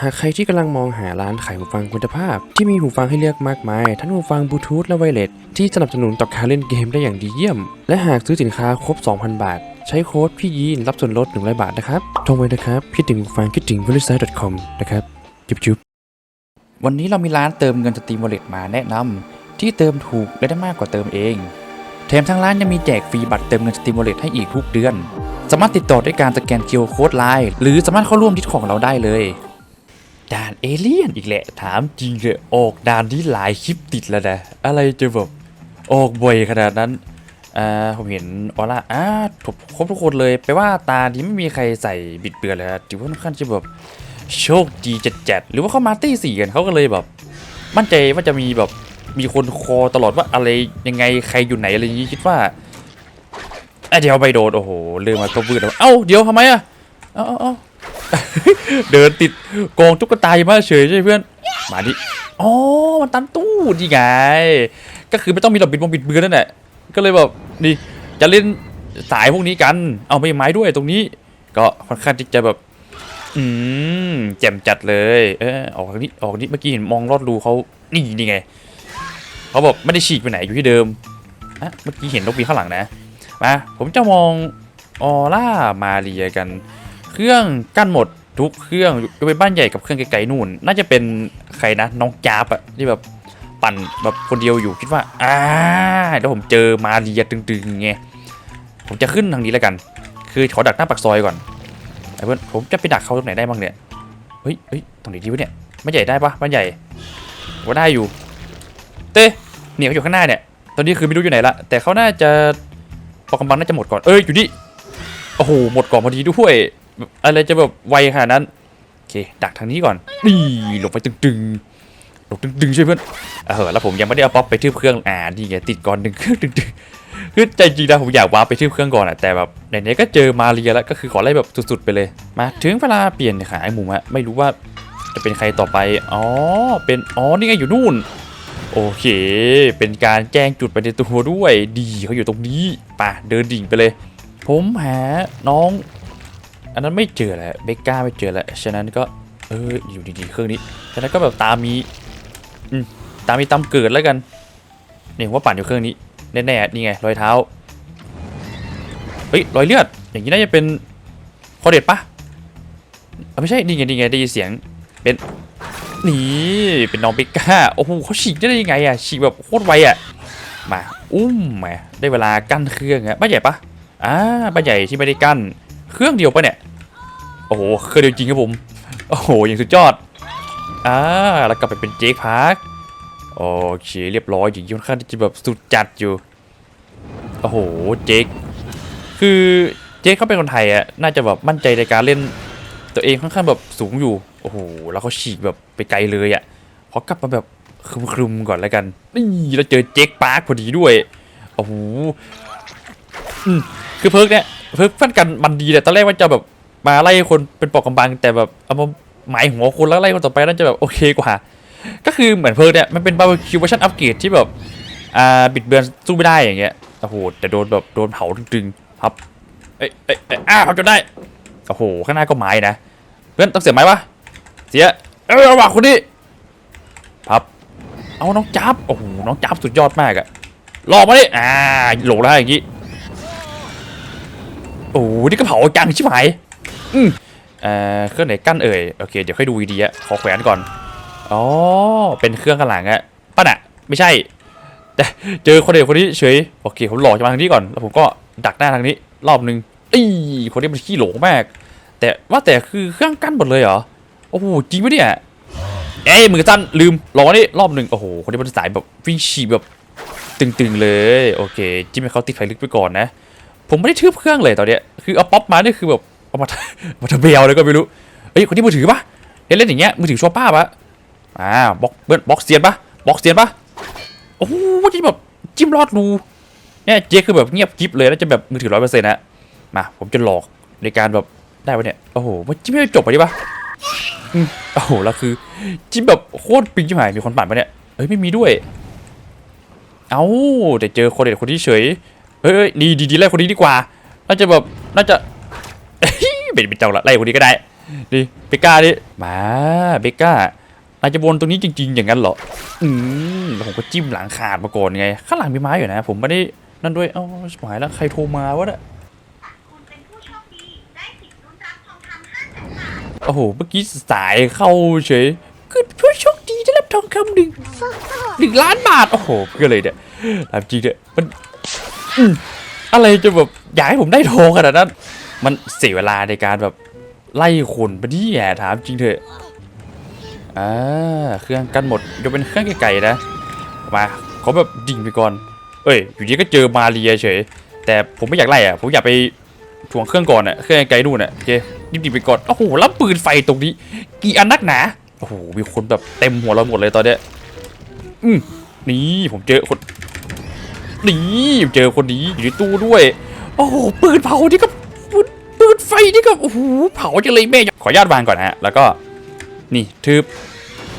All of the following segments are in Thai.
หากใครที่กำลังมองหาร้านขายหูฟังคุณภาพ ที่มีหูฟังให้เลือกมากมาย ทั้งหูฟังบลูทูธและไวเลสที่สนับสนุนต่อการเล่นเกมได้อย่างดีเยี่ยม และหากซื้อสินค้าครบ 2,000 บาท ใช้โค้ดพี่ยีนรับส่วนลด100บาทนะครับทรไว้นะครับ คิดถึงหูฟังคิดถึง v e r i s i t e c o m นะครับจุ๊บจุ๊บวันนี้เรามีร้านเติมเงินสตรีมวอลเล็ตมาแนะนำที่เติมถูกและได้มากกว่าเติมเองแถมทางร้านยังมีแจกฟรีบัตรเติมเงินสตรีมวอลเล็ตให้อีกทุกเดือน สามารถติดต่อด้วยการสแกน QR Code ไลน์หรือสามารถเข้าร่วมดิสของเราได้เลย ด่านเอเลี่ยนอีกแหละ ถามจริงเลยออกด่านที่หลายคลิปติดแล้วนะ อะไรจะแบบออกบ่อยขนาดนั้นอ่าผมเห็นออร่าอ่าครบครบทุกคนเลยแปลว่าตานี้ไม่มีใครใส่บิดเบือนเลยนะถือว่าค่อนข้างจะแบบโชคดีจัดๆหรือว่าเขามาตี้สี่กันเขาก็เลยแบบ มั่นใจว่าจะมีแบบมีคนคอตลอดว่าอะไรยังไงใครอยู่ไหนอะไรอย่างนี้คิดว่าอะเดี๋ยวไปโดนโอ้โหเรื่องมาก็วืดแล้วเอ้าเดี๋ยวทำไมอะเอ้าเอ้า เอ้าเดินติดกองตุ๊กตาอยู่มาเฉยใช่เพื่อน มาดิอ๋อมันตันตู้นี่ไง ก็คือไม่ต้องมีหลบบิดบงบิดเบือนนั่นแหละ ก็เลยแบบนี่จะเล่นสายพวกนี้กัน เอาไม่ไม้ด้วยตรงนี้ ก็ค่อนข้างที่จะแบบ อืมแจ่มจัดเลย เออออกทางนี้ออกทางนี้เมื่อกี้เห็นมองลอดรูเขานี่นี่ไงเขาบอกไม่ได้ฉีกไปไหนอยู่ที่เดิมอะเมื่อกี้เห็นนกบินข้างหลังนะ มา ผมจะมองออร่ามาเรียกัน เครื่องกั้นหมดทุกเครื่องยกเป็นบ้านใหญ่กับเครื่องไกลๆนู่น น่าจะเป็นใครนะน้องจาบอะที่แบบปั่นแบบคนเดียวอยู่คิดว่าอ่าแล้วผมเจอมาเรียตึงๆไงผมจะขึ้นทางนี้แล้วกัน คือขอดักหน้าปากซอยก่อนไอ้เพื่อนผมจะไปดักเขาตรงไหนได้บ้างเนี่ยเฮ้ยเฮ้ยตรงไหนดีวะเนี่ยบ้านใหญ่ได้ปะบ้านใหญ่ว่าได้อยู่ เต้เนี่ยเขาอยู่ข้างหน้าเนี่ย ตอนนี้คือไม่รู้อยู่ไหนละแต่เขาน่าจะปอกกำบังน่าจะหมดก่อนเอ้ยอยู่นี่โอ้โหหมดก่อนพอดีด้วย อะไรจะแบบไวขนาดนั้นโอเคดักทางนี้ก่อนนี่ลงไปตึงๆหลงตึงๆช่วยเพื่อนเออแล้วผมยังไม่ได้เอาป๊อปไปทืบเครื่องอ่านี่ไงติดก่อนหนึ่งเครื่องตึงๆคือใจจริงนะผมอยากวาร์ปไปที่เครื่องก่อนอะแต่แบบไหนๆก็เจอมาเรียแล้วก็คือขอไล่แบบสุดๆไปเลยมาถึงเวลาเปลี่ยนขาไอ้หมูอะไม่รู้ว่าจะเป็นใครต่อไป อ๋อ เป็น อ๋อ นี่ไงอยู่นู่น โอเค เป็นการแจ้งจุดไปในตัวด้วย ดีเขาอยู่ตรงนี้ ป่ะ เดินดิ่งไปเลย ผมหาน้อง อันนั้นไม่เจอแล้วเบก้าไม่เจอแล้วฉะนั้นก็เอออยู่ดีๆเครื่องนี้ฉะนั้นก็แบบตามมีอืมตามมีตามเกิดแล้วกันเนี่ยผมว่าปั่นอยู่เครื่องนี้แน่ๆนี่ไงรอยเท้าเฮ้ยรอยเลือดอย่างนี้น่าจะเป็นคอเด็ดปะอะไม่ใช่นี่ไงนี่ไงได้ยินเสียงเป็นนี่เป็นน้องเบกก้าโอ้โหเขาฉีกได้ยังไงอะฉีกแบบโคตรไวอะมาอุ้มมาได้เวลากั้นเครื่องอะบ้านใหญ่ปะอ่าบ้านใหญ่ที่ไม่ได้กั้น เครื่องเดียวปะเนี่ย โอ้โห เครื่องเดียวจริงครับผม โอ้โห อย่างสุดยอด อ่า แล้วกลับไปเป็นเจคพาร์ค โอเค เรียบร้อยอย่างค่อนข้างจะแบบสุดจัดอยู่ โอ้โห เจค คือเจคเขาเป็นคนไทยอะน่าจะแบบมั่นใจในการเล่น ตัวเองค่อนข้างแบบสูงอยู่ โอ้โห แล้วเขาฉีกแบบไปไกลเลยอะพอกลับมาแบบครึมๆก่อนแล้วกัน นี่แล้วเจอเจคพาร์คพอดีด้วย โอ้โหอืมคือเพิร์กเนี่ย เพิร์กฟันกันมันดีแต่ตอนแรกว่าจะแบบมาไล่คนเป็นปอกกำบัง แต่แบบเอามาหมายหัวคนแล้วไล่คนต่อไปน่าจะแบบโอเคกว่า ก็คือเหมือนเพิร์กเนี่ยมันเป็นบาร์บีคิวเวอร์ชันอัปเกรดที่แบบอ่าบิดเบือนสู้ไม่ได้อย่างเงี้ยโอ้โหแต่โดนแบบโดนเผาตึงๆครับเอ้ยเอ้ยเอ้าวจนได้โอ้โหข้างหน้าก็ไม้นะเพื่อนต้องเสียไม้ปะเสียเออว่ะคนนี้พับ เอาน้องจับโอ้โหน้องจับสุดยอดมากอะรอมาดิอ่าโหลแล้วอย่างงี้ โอ้โหนี่ก็เผาจังชิบหายอืมเอ่อเครื่องไหนกั้นเอ่ยโอเคเดี๋ยวค่อยดูดีๆอะขอแขวนก่อนอ๋อเป็นเครื่องข้างหลังอะป้าน่ะไม่ใช่ แต่เจอคนเดียวคนนี้เฉยโอเคผมหลอกจะมาทางนี้ก่อนแล้วผมก็ดักหน้าทางนี้ รอบนึงอีคนนี้มันขี้หลงมาก แต่ว่าแต่คือเครื่องกั้นหมดเลยเหรอโอ้โหจริงปะเนี่ยเอ้ยมือสั้นลืมรอนี่รอบหนึ่งโอ้โหคนนี้มันสายแบบวิ่งฉี่แบบตึงๆเลย โอเคจิ้มให้เขาติดไฟลึกไปก่อนนะ ผมไม่ได้ทืบเครื่องเลยตอนเนี้ยคือเอาป๊อปมาเนี่ยคือแบบเอามามาทำเบลเลยก็ไม่รู้เฮ้ยคนที่มือถือปะเล่นเล่นอย่างเงี้ยมือถือชัวป้าปะอ่าบล็อกเบิร์ดบล็อกเซียนปะบล็อกเซียนปะโอ้โหที่แบบจิ้มลอดรูเนี่ยเจ๊คือแบบเงียบกิ๊บเลยแล้วจะแบบมือถือร้อยเปอร์เซ็นต์นะมาผมจะหลอกในการแบบได้ปะเนี่ยโอ้โหมันจิ้มไม่จบไปดิปะอืมโอ้โหแล้วคือจิ้มแบบโคตรปิงชิบหายมีคนปั่นปะเนี่ยเฮ้ยไม่มีด้วย เอ้าแต่เจอคนเด็ดคนที่เฉย เฮ้ยดีดีดีไล่คนนี้ดีกว่า น่าจะแบบน่าจะเป็นเป็นเจ้าละไล่คนนี้ก็ได้ดิเบกก้าดิมาเบกก้านายจะวนตรงนี้จริง ๆ อย่างนั้นเหรอ อืมแล้วผมก็จิ้มหลังขาดมาก่อนไง ข้างหลังมีไม้อยู่นะ ผมไม่ได้นั่นด้วย เอ้าสมัยแล้วใครโทรมาวะเนี่ยคุณเป็นผู้โชคดีได้สิทธิ์ลุ้นรับทองคำห้าแสนบาทโอ้โห เมื่อกี้สายเข้าเฉยคือผู้โชคดีได้รับทองคำหนึ่งหนึ่งล้านบาท โอ้โหเพื่อเลยเนี่ยถามจริงเนี่ยมัน อะไรจะแบบอยากให้ผมได้ทองขนาดนั้น มันเสียเวลาในการแบบไล่คนไปที่แย่ถามจริงเถอะอ่าเครื่องกันหมดยกเป็นเครื่องไก่ๆนะมาเขาแบบดิ่งไปก่อน เอ้ย อยู่ดีก็เจอมาเรียเฉย แต่ผมไม่อยากไล่อะผมอยากไปถ่วงเครื่องก่อนอะเครื่องไกลนู่นอะโอเครีบๆไปก่อน โอ้โหแล้วปืนไฟตรงนี้ กี่อันนักหนา โอ้โห มีคนแบบเต็มหัวเราหมดเลยตอนเนี้ย อืมนี่ผมเจอคน นี่เจอคนนี้อยู่ในตู้ด้วย โอ้โหปืนเผานี่ก็ปืนปืนไฟนี่ก็โอ้โหเผาจะเลยแม่ขออนุญาตวางก่อนนะฮะแล้วก็นี่ทืบ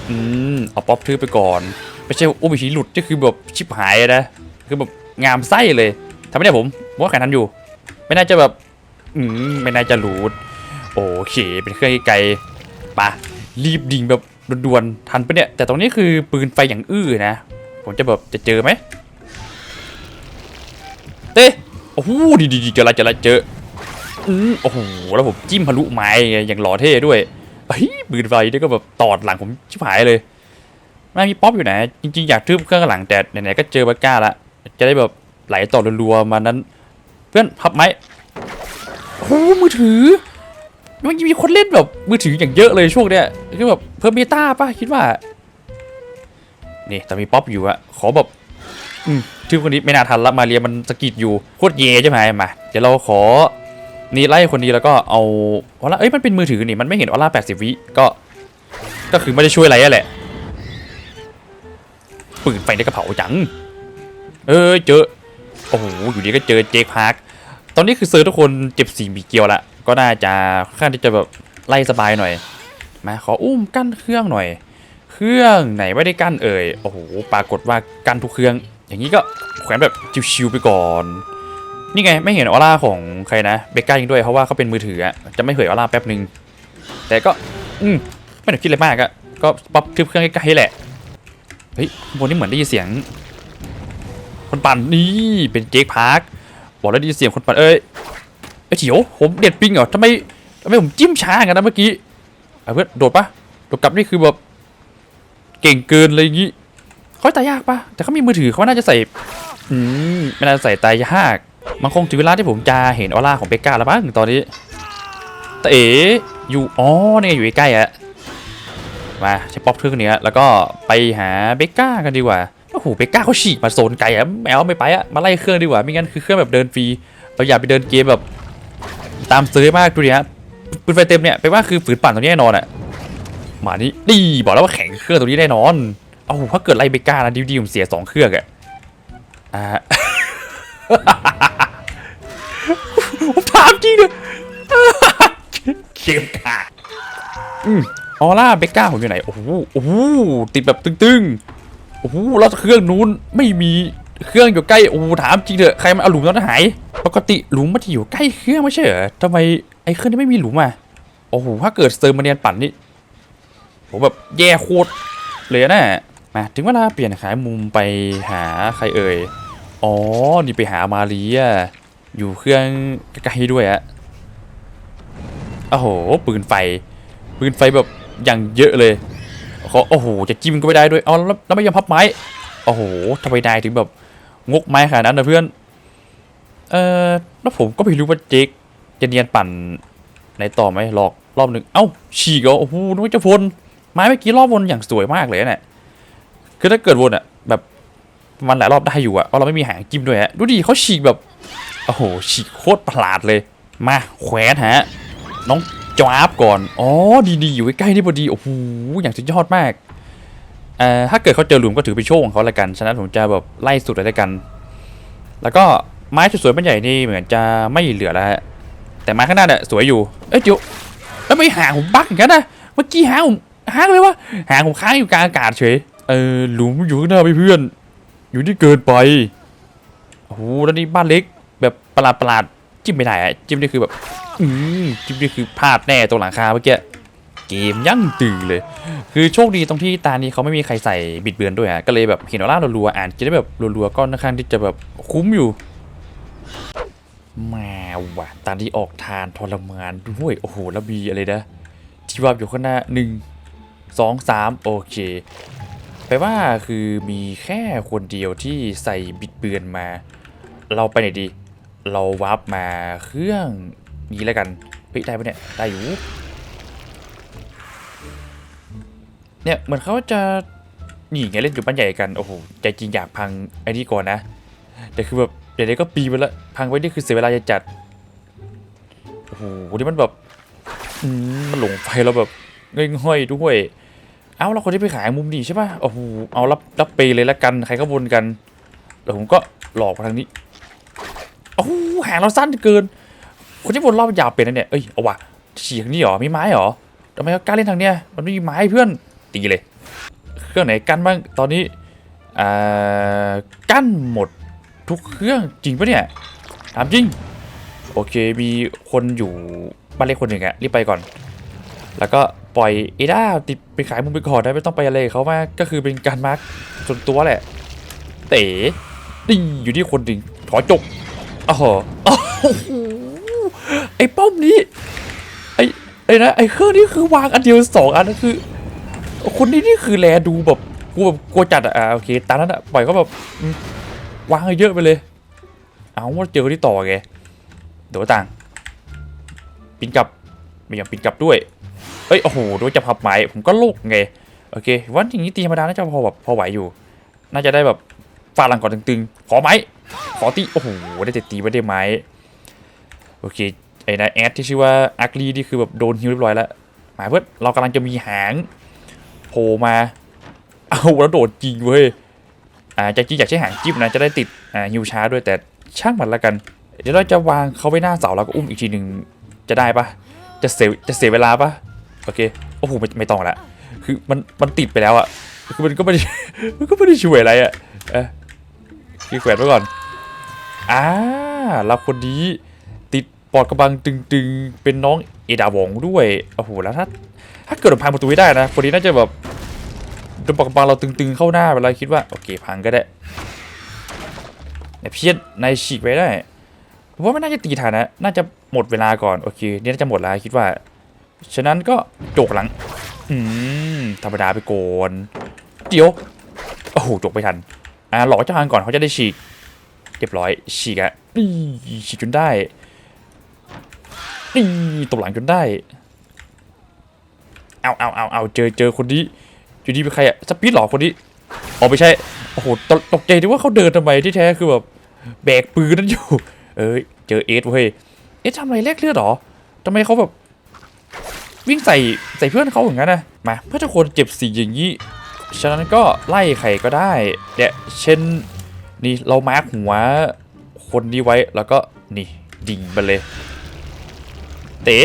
อืมเอาป๊อปทืบไปก่อนไม่ใช่ว่าโอ้มีชีหลุดก็คือแบบชิบหายนะคือแบบงามไส้เลยทำไม่ได้ผมมว่าแข่งทันอยู่ ไม่น่าจะแบบอืมไม่น่าจะหลุดโอเคเป็นเครื่องไกลปะรีบดิ่งแบบด่วนๆทันปะเนี่ยแต่ตรงนี้คือปืนไฟอย่างอื้อนะ ผมจะแบบจะเจอไหม เต้โอ้โหดีดีๆเจอละเจอละเจออืมโอ้โหแล้วผมจิ้มทะลุไม้ไงอย่างหล่อเท่ด้วยเฮ้ยปืนไฟนี่ก็แบบตอดหลังผมชิบหายเลยแม่มีป๊อปอยู่ไหนจริงๆอยากทืบเครื่องข้างหลังแต่ไหนๆก็เจอบักก้าละจะได้แบบไหลต่อรัวๆมานั้น เพื่อนพับไหมโอ้มือถือมันมีคนเล่นแบบมือถืออย่างเยอะเลยช่วงเนี้ยคือแบบเพิ่มเบต้าป่ะคิดว่า นี่แต่มีป๊อปอยู่อะขอแบบ อืมชื่อคนนี้ไม่น่าทันละมาเรียมันสะกิดอยู่โคตรเย่ใช่ไหมมาเดี๋ยวเราขอนี่ไล่คนนี้แล้วก็เอาออร่าเอ้ยมันเป็นมือถือนี่มันไม่เห็นออร่า80วิก็ก็คือไม่ได้ช่วยอะไรแหละปืนไฟในกระเป๋าจัง เออเจอโอ้โหอยู่ดีก็เจอเจคพาร์คตอนนี้คือเซอร์ทุกคนเจ็บสีมีเกียวละก็น่าจะค่อนข้าที่จะแบบไล่สบายหน่อยมาขออุ้มกั้นเครื่องหน่อย เครื่องไหนไม่ได้กั้นเอ่ยโอ้โหปรากฏว่ากั้นทุกเครื่อง อย่างนี้ก็แขวนแบบชิวๆไปก่อน นี่ไงไม่เห็นออร่าของใครนะเบก้ายิงด้วยเพราะว่าเขาเป็นมือถืออะจะไม่เหยออร่าแป๊บหนึ่งแต่ก็อืมไม่ต้องคิดอะไรมากอะก็ป๊อปทึบเครื่องใกล้ๆแหละเฮ้ยบนนี้เหมือนได้ยินเสียง คนปั่นนี่เป็นเจคพาร์คบอกแล้วได้ยินเสียงคนปั่นเอ้ยไอ้เฉียวผมเด็ดปิงเหรอทำไมทำไมผมจิ้มช้าอย่างนั้นนะเมื่อกี้เอาเพื่อนโดดปะโดดกลับนี่คือแบบเก่งเกินเลยอย่างงี้ เขาตายยากปะแต่เขามีมือถือเขาน่าจะใส่อืมไม่น่าจะใส่ตายยากมันคงถึงเวลาที่ผมจะเห็นออร่าของเบกก้าแล้วบ้างตอนนี้แต่เอ๋อยู่อ๋อนี่อยู่ใกล้ๆอะมาใช้ป๊อปเครื่องนี้แล้วก็ไปหาเบกก้ากันดีกว่าโอ้โหเบกก้าเขาฉีกมาโซนไกลอะแมวไม่ไปอะมาไล่เครื่องดีกว่าไม่งั้นคือเครื่องแบบเดินฟรีเราอย่าไปเดินเกมแบบตามซื้อมากดูดิฮะปืนไฟเต็มเนี่ยไปนว่าคือฝืนปั่นตรงนี้แน่นอนอะหมานี่ดีบอกแล้วว่าแข่งเครื่องตรงนี้แน่นอน โอ้โหถ้าเกิดไล่เบกก้านะดิวดิวผมเสียสองเครื่องอะอ่าผมถามจริงเลยเกมขาดอืมออร่าเบกก้าผมอยู่ไหน โอ้โหโอ้โหติดแบบตึงๆ โอ้โหแล้วเครื่องนู้นไม่มีเครื่องอยู่ใกล้ โอ้โหถามจริงเถอะใครมันเอาหลุมนั้นหาย ปกติหลุมมันจะอยู่ใกล้เครื่องไม่ใช่เหรอทำไมไอ้เครื่องนี้ไม่มีหลุมอะ โอ้โห ถ้าเกิดเซิร์ฟมาเนียนปั่นนี่ผมแบบแย่โคตรเลยนะ มาถึงเวลาเปลี่ยนขายมุมไปหาใครเอ่ย อ๋อ นี่ไปหามาเรียอยู่เครื่องใกล้ด้วยอะโอ้โห ปืนไฟ ปืนไฟแบบอย่างเยอะเลยขอโอ้โห จะจิ้มก็ไม่ได้ด้วย เอาแล้วแล้วไม่ยอมพับไม้ โอ้โหทำไมนายถึงแบบงกไม้ขนาดนั้นนะเพื่อน เออแล้วผมก็ไม่รู้ว่าเจคจะเนียนปั่นไหนต่อไหมหลอกรอบหนึ่งเอ้าฉีกเหรอโอ้โหนึกว่าจะพลไม้เมื่อกี้รอบวนอย่างสวยมากเลยนะเนี่ย คือถ้าเกิดวนอะแบบมันหลายรอบได้อยู่อะเพราะเราไม่มีหางจิ้มด้วยฮะดูดิเขาฉีกแบบโอ้โหฉีกโคตรประหลาดเลย มาแขวนฮะน้องจวาบก่อนอ๋อดีๆอยู่ใกล้ๆนี่พอดีโอ้โหอย่างสุดยอดมากเอ่อถ้าเกิดเขาเจอหลุมก็ถือเป็นโชคของเขาละกันฉะนั้นผมจะแบบไล่สุดเลยละกัน แล้วก็ไม้สวยๆมันใหญ่นี่เหมือนจะไม่เหลือแล้วฮะแต่ไม้ข้างหน้าเนี่ยสวยอยู่เอ้ยเดี๋ยวแล้วไม่หางผมบักอย่างนั้นนะเมื่อกี้หางผมหางเลยวะหางผมค้างอยู่กลางอากาศเฉย เออหลุมอยู่ข้างหน้าไปเพื่อน อยู่ที่เกินไปโอ้โหแล้วนี่บ้านเล็ก แบบประหลาดประหลาดๆจิ้มไม่ได้อะจิ้มนี่คือแบบ อืมจิ๊บนี่คือพลาดแน่ตรงหลังคาเมื่อกี้เกมยั่งตื่นเลย คือโชคดีตรงที่ตานี้เขาไม่มีใครใส่บิดเบือนด้วยอะก็เลยแบบเห็นออร่ารัวๆอ่านจะได้แบบรัวๆก็ค่อนข้างที่จะแบบคุ้มอยู่มาว่ะตานี้ออกทานทรมานด้วยโอ้โหแล้วมีอะไรนะที่ว่าอยู่ข้างหน้าหนึ่งสองสามโอเค แปลว่าคือมีแค่คนเดียวที่ใส่บิดเบือนมา เราไปไหนดี เราวาร์ปมาเครื่องนี้แล้วกันเฮ้ยได้ปะเนี่ย ได้อยู่ เนี่ยเหมือนเขาจะนี่ไงเล่นอยู่บ้านใหญ่กัน โอ้โห ใจจริงอยากพังไอ้นี่ก่อนนะ แต่คือแบบเดี๋ยวก็ปีไปแล้วพังไว้นี่คือเสียเวลาจะจัด โอ้โห นี่มันแบบมันหลงไฟแล้วแบบง่อยๆด้วย เอ้าเราคนที่ไปขายมุมดีใช่ป่ะโอ้โหเอารับรับเปเลยละกันใครก็บนกันแล้วผมก็หลอกมาทางนี้โอ้โหหางเราสั้นเกิน คนที่บนรอบยาวเป็นนะเนี่ยเอ้ยเอาวะฉีกนี่หรอมีไม้หรอทำไมเขากล้าเล่นทางเนี้ยมันไม่มีไม้เพื่อนตีเลย เครื่องไหนกั้นบ้างตอนนี้อ่ากั้นหมดทุกเครื่องจริงปะเนี่ยถามจริงโอเคมีคนอยู่บ้านเล็กคนหนึ่งอะรีบไปก่อน แล้วก็ ปล่อยเอด้าติดไปขายมุมไปก่อนได้ไม่ต้องไปอะไรเขามากก็คือเป็นการมาร์กส่วนตัวแหละ เต๋นี่อยู่ที่คนหนึ่งถอจกโอ้โหโอ้โหไอ้ป้อมนี้ไอ้ไอ้นะไอ้เครื่องนี้คือวางอันเดียวสองอันนั่นคือ คนนี้นี่คือแลดูแบบกูแบบกลัวจัดอะอะโอเคตามนั้นอะปล่อยเขาแบบวางเยอะไปเลย เอาว่าเจอที่ต่อไงเดี๋ยวต่างปินกลับไม่ยอมปินกลับด้วย เอ้ยโอ้โหโดยจะพับไม้ผมก็โลกไงโอเควันอย่างนี้ตีธรรมดาน่าจะพอแบบพอไหวอยู่ น่าจะได้แบบฟาดหลังก่อนตึงๆ ขอไม้ขอตีโอ้โหได้แต่ตีไม่ได้ไม้โอเคไอ้นายแอดที่ชื่อว่าอักลีนี่คือแบบโดนฮิวเรียบร้อยแล้วหมายเพื่อเรากำลังจะมีหางโผล่มาเอาแล้วโดดจริงเว้ยอ่าใจจริงอยากใช้หางจิ้มนะจะได้ติดอ่าฮิวช้าด้วยแต่ช่างมันละกัน เดี๋ยวเราจะวางเขาไว้หน้าเสาแล้วก็อุ้มอีกทีหนึ่งจะได้ปะจะเสียจะเสียเวลาปะ โอเคโอ้โหไม่ไม่ต้องละคือมันมันติดไปแล้วอะคือมันก็ไม่ได้มันก็ไม่ได้ช่วยอะไรอะเออคือแขวนไว้ก่อนอ่าเราคนนี้ติดปอดกระบังตึงๆเป็นน้องเอดาวองด้วยโอ้โหแล้วถ้าถ้าเกิดเราพังประตูไม่ได้นะคนนี้น่าจะแบบโดนปอดกระบังเราตึงๆเข้าหน้าเวลาคิดว่าโอเคพังก็ได้เนี่ยเพี้ยนในายฉีกไปได้ผมว่าไม่น่าจะตีทันนะ น่าจะหมดเวลาก่อน โอเค นี่น่าจะหมดแล้วคิดว่า ฉะนั้นก็โจกหลัง อืมธรรมดาไปโกนเดี๋ยวโอ้โหจกไม่ทัน อ่าหลอกเจ้าทางก่อนเขาจะได้ฉีกเรียบร้อยฉีกอะนี่ฉีกจนได้นี่ตบหลังจนได้ เอาเอาเอาเอาเจอเจอคนนี้อยู่ดีเป็นใครอะสปีดหลอกคนนี้อ๋อไม่ใช่โอ้โหตกใจดิว่าเขาเดินทำไมที่แท้คือแบบแบกปืนนั่นอยู่ เอ้ยเจอเอสเว้ยเอสทำอะไรแลกเลือดหรอทำไมเขาแบบ วิ่งใส่ใส่เพื่อนเขาอย่างนั้นนะมาเพื่อถ้าคนเจ็บสีอย่างนี้ฉะนั้นก็ไล่ใครก็ได้เนี่ยเช่นนี่เรามาร์คหัวคนนี้ไว้แล้วก็นี่ดิ่งไปเลย เต๋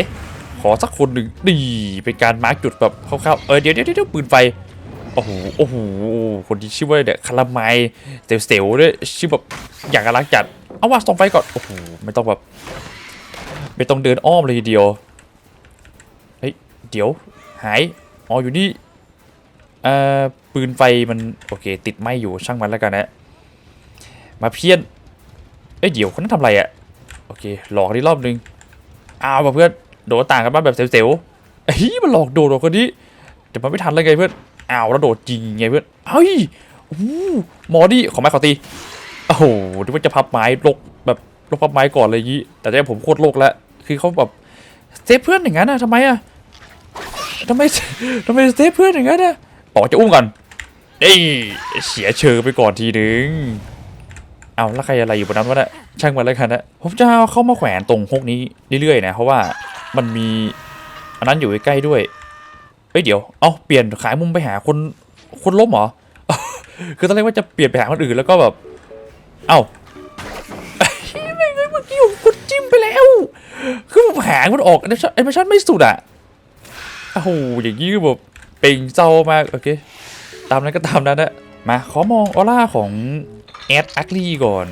ขอสักคนหนึ่งดีเป็นการมาร์คจุดแบบคร่าวๆเออเดี๋ยวเดี๋ยวเดี๋ยวปืนไฟโอ้โหโอ้โหคนที่ชื่อว่าเนี่ยคาราไมล์เซลด้วยชื่อแบบอย่างกำลังจัดเอาว่าส่องไฟก่อนโอ้โหไม่ต้องแบบไม่ต้องเดินอ้อมเลยทีเดียว เดี๋ยวหาย อ๋ออยู่นี่เอ่อปืนไฟมันโอเค ติดไหมอยู่ช่างมันแล้วกันนะ มาเพี้ยน เอ้ยเดี๋ยวคนนั้นทำอะไรอะ่ะ โอเค หลอกนี่รอบนึงอ้าวมาเพื่อนโดดต่างกันบ้างแบบเซลล์ๆเฮ้ยมันหลอกโดดหรอกคนนี้แต่มันไม่ทันเลยไงเพื่อนอ้าวแล้วโดดจริงไงเพื่อนเฮ้ยโอ้หมอดี้ขอไม้ขอตีโอ้โหนึกว่าจะพับไม้ลกแบบลกพับไม้ก่อนเลยยางงี้แต่เนี่ยผมโคตรโลกแล้วคือเขาแบบเซฟเพื่อนอย่างนั้นนะทำไมอะ ทำไมทำไมสเซฟเพื่อนอย่างนั้นนะบอกจะอุ้มก่อนเอ้ยเสียเชิงไปก่อนทีนึงเอาแล้วใครอะไรอยู่บนนั้นวะเนี่ยช่างมันแล้วกันนะผมจะเอาเข้ามาแขวนตรงฮกนี้เรื่อยๆนะเพราะว่ามันมีอันนั้นอยู่ใกล้ด้วยเอ้ยเดี๋ยวเอาเปลี่ยนขายมุมไปหาคนคนล้มเหรอคือตอนแรกว่าจะเปลี่ยนไปหาคนอื่นแล้วก็แบบเอ้าเฮ้ไม่ไงเมื่อกี้ผมกดจิ้มไปแล้ว คือผมหางมันออกแอนิเมชั่ชันไม่สุดอะ โอ้โหอย่างนี้แบบเป่งเศร้ามากโอเค ตามนั้นก็ตามนั้นนะมาขอมองออร่าของแอดอักลี่ก่อน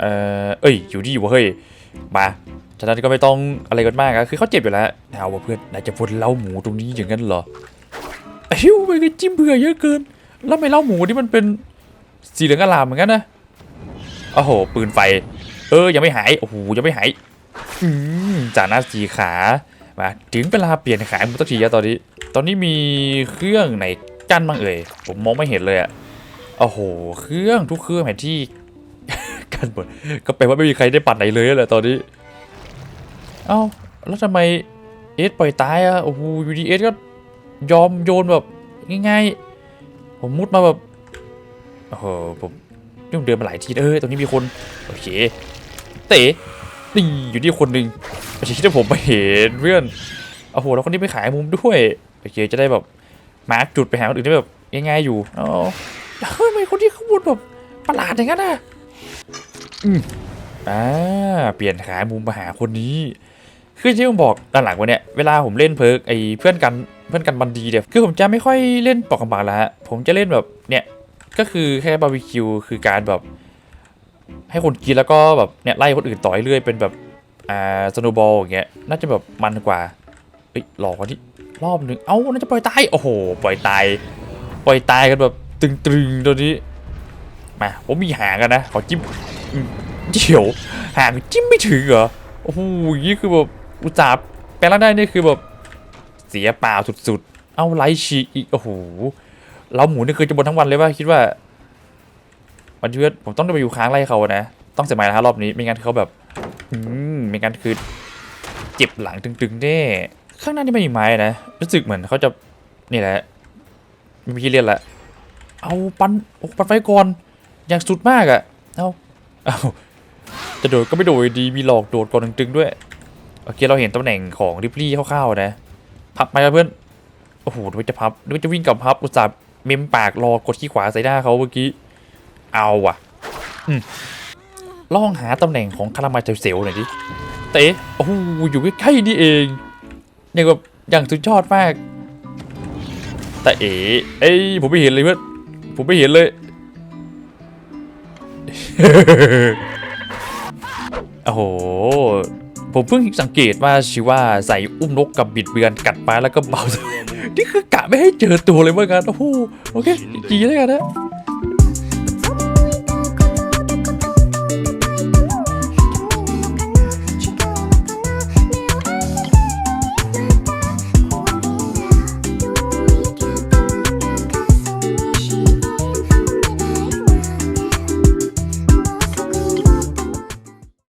เอ่อเอ้ย อยู่ดีวะเฮ้ย มาฉะนั้นก็ไม่ต้องอะไรกันมากอะคือเขาเจ็บอยู่แล้วเอาว่าเพื่อนนายจะวนเล้าหมูตรงนี้อย่างนั้นเหรอไอ้หิวไปก็จิ้มเบื่อเยอะเกิน แล้วไม่เล้าหมูที่มันเป็นสีเหลืองอลามเหมือนกันนะโอ้โห ปืนไฟ เออ ยังไม่หาย โอ้โห ยังไม่หายอืมจาหน้าสีขา มาถึงเวลาเปลี่ยนขายมุตทีแล้วตอนนี้ ตอนนี้มีเครื่องไหนกั้นบ้างเอ่ย ผมมองไม่เห็นเลยอะโอ้โห เครื่องทุกเครื่องแผนที่กันหมด ก็แปลว่าไม่มีใครได้ปัดไหนเลยแหละตอนนี้ เอ้า แล้วทำไมเอสปล่อยตายอะโอ้โหอยู่ดีเอสก็ยอมโยนแบบง่ายๆ ผมมุดมาแบบ โอ้โห ผมยุ่งเดินมาหลายทีเออตรงนี้มีคน โอเค เต๋นี่อยู่ที่คนหนึ่ง ไม่ใช่ที่ผมไปเห็นเพื่อนโอ้โหแล้วคนนี้ไปขายมุมด้วยโอเคจะได้แบบมาร์กจุดไปหาคนอื่นได้แบบง่ายๆอยู่อ๋อแล้วทำไมคนที่ข้างบนแบบประหลาดอย่างนั้นน่ะอืมอ่าเปลี่ยนขายมุมมาหาคนนี้คือที่ผมบอกด้านหลังวันเนี้ยเวลาผมเล่นเพิร์กไอ้เพื่อนกันเพื่อนกันบันดีเนี่ยคือผมจะไม่ค่อยเล่นปอกกำบังแล้วฮะผมจะเล่นแบบเนี่ยก็คือแค่บาร์บีคิวคือการแบบ ให้คนกินแล้วก็แบบเนี่ยไล่คนอื่นต่อยเรื่อยเป็นแบบ อ่าสโนบอลอย่างเงี้ยน่าจะแบบมันกว่าเอ้ยหลอกกันที่รอบหนึ่งเอ้าน่าจะปล่อยตายโอ้โหปล่อยตายปล่อยตายกันแบบตึงๆตัวนี้มาผมมีหางกันนะขอจิ้มเดี๋ยวหางจิ้มไม่ถึงเหรอโอ้โหย่างนี้คือแบบอุตส่าห์แปลงร่างได้นี่คือแบบเสียเปล่าสุดๆ เอาไลท์ฉีอีกโอ้โหเราหมูนี่คือจะบนทั้งวันเลยว่าคิดว่าวันที่ว่าผมต้องไปอยู่ค้างไล่เขานะ ต้องเสียไม้นะรอบนี้ไม่งั้นเขาแบบอืม ไม่งั้นคือเจ็บหลังตึงๆแน่ข้างหน้านี่ไม่มีไม้นะรู้สึกเหมือนเขาจะนี่แหละไม่มีที่เล่นละเอาปันโอ้ปันไฟก่อนอย่างสุดมากอะเอาเอาจะโดดก็ไม่โดดดีมีหลอกโดดก่อนตึงๆด้วยโอเคเราเห็นตำแหน่งของริปลี่คร่าวๆนะ พับไปแล้วเพื่อนโอ้โหนึกว่าจะพับนึกว่าจะวิ่งกับพับอุตส่าห์เมมปากรอกดขี้ขวาใส่หน้าเขาเมื่อกี้เอาว่ะอืม ลองหาตำแหน่งของคารามาเซลล์หน่อยดิเต๋โอ้โหอยู่ใกล้ๆนี่เองอย่างแบบอย่างสุดยอดมากแต่เอ๋เอ้ยผมไม่เห็นเลยเพื่อนผมไม่เห็นเลย โอ้โห ผมเพิ่งสังเกตว่าชิว่าใส่อุ้มนกกับบิดเบือนกัดไปแล้วก็เบา นี่คือกะไม่ให้เจอตัวเลยเมื่อกันโอ้โห โอเคจีเลยกันนะ